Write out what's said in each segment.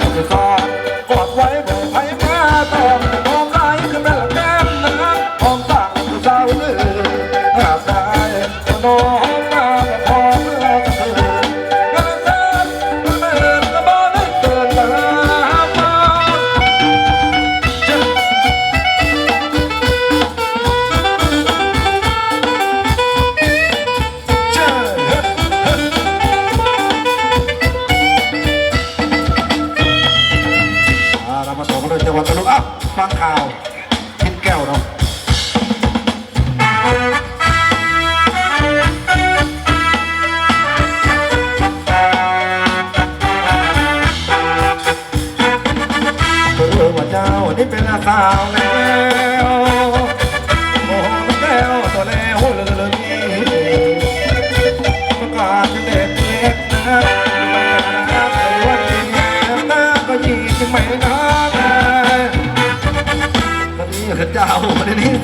time to find จังหวัดตลุกอะฟังข่าวทิ้ศแก้วเนาะเออว่าเจ้านี่เป็นสาวแล้ว 下我的第一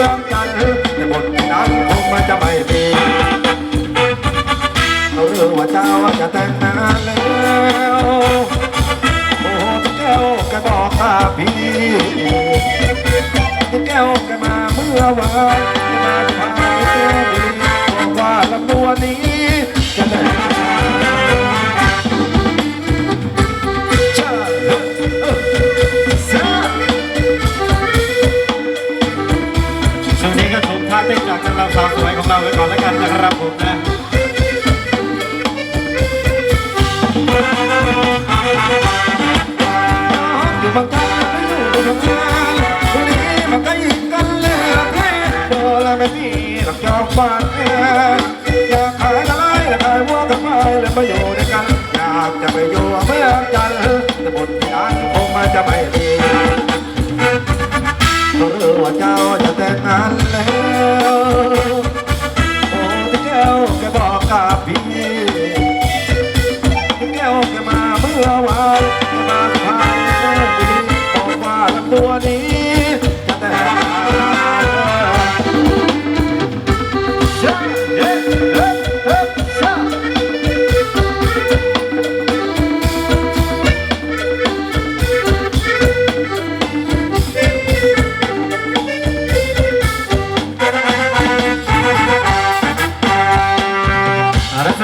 มืองแต่บทนั้นคงมัจะไม่มีเรอว่าเจ้าจะแต่งแล้วโอ้แก้วก็บอกข้าพี่แก้วก็มาเมื่อวานมาพาเจ้าดีบอกว่าลำดวนี้จะแต่ ก็ชมท่าเต้นจากจังเราสาวสวยของเราไปก่อนแล้วกันนะครับผมนะอยู่บางกานอยู่บางกันวันนี้มางกันยิงกันเลยโดนแล้วไม่มีหลักยอมฟันอยากขายอะไรอยากขายวัวกัไม้แลยวไม่ยอม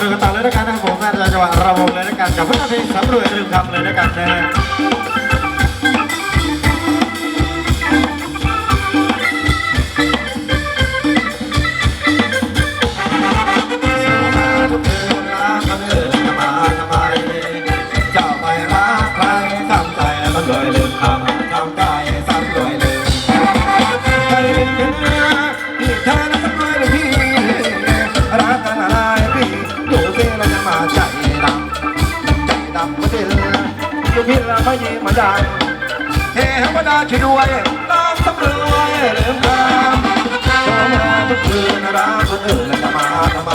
ูกันต่อเลยนะกันนะครับผมน่าจะจังหวัดระบงเลยนะครับกับพื่อนเพลงสำรวยลืมคำเลยนะครันนะ มาเยี่ยมมาดังเทวดาช่วยด้วยตามสำรวยลืมคำโทรมาทุกคืนรักคนอื่นแล้วจะมาทำไม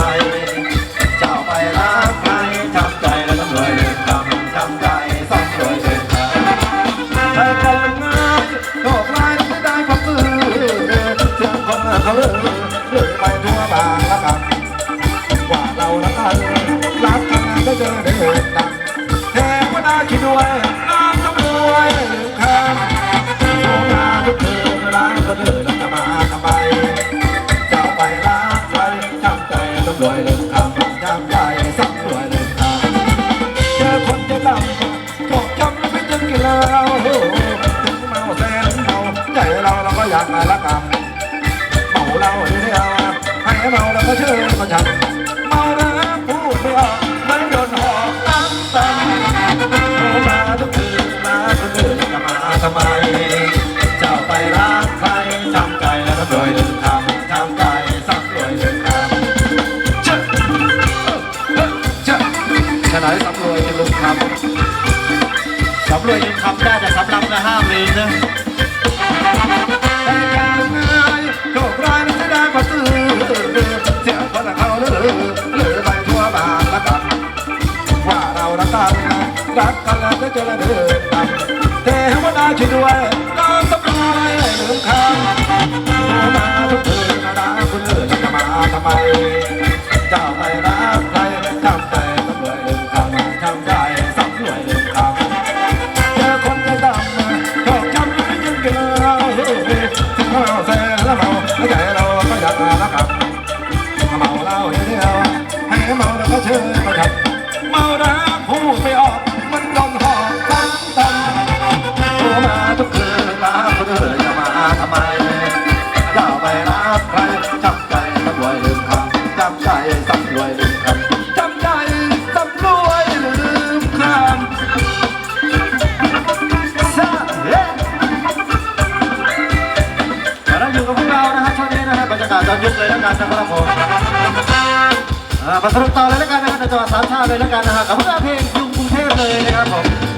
เจ้าไปรักใครทำใจแล้วต้องรวยลืมคำทำใจสำรวยลืมคำถ้าคนงามโลกลายไม่ได้ความซื่อเสียงคนเขาเลือเลือไปทั่วบางละคำว่าเราละกันรักกันก็เจอได้เห็นตังเทวดาช่วยด้วย อยากมาละกันเมาเหล้าเดียวให้เมาแล้วก็เชิญมาฉันเมาแล้วพูดไม่ออกมันโดนหอกตั้งตันโมาทุกคืนมาคนอื่นจะมาทำไมเจ้าไปรักใครจำใจแล้วก็รวยลืมคำจำใจสักรวยลืมคำเจ้าเจ้าฉะไหนสักรวยลืมคำสำรวยยังคำได้แต่สำรับนะห้ามลืมนะ แต่ยังไงโชคร้ายนั้นจะได้มาซื้อเสียคนเขาเลือเลือไปทั่วบางละกันว่าเรารักกันรักกันแล้วจะเดินกันเทวดาช่วยด้วย ยากาศตอนยุคเลยแล้วกันนะครับผมอ่ามาสรุปต่อเลยแล้วกันนะครับจังหวัดสามชาติเลยแล้วกันนะฮะกับพวกเราเพลงยุงกรุงเทพเลยนะครับผม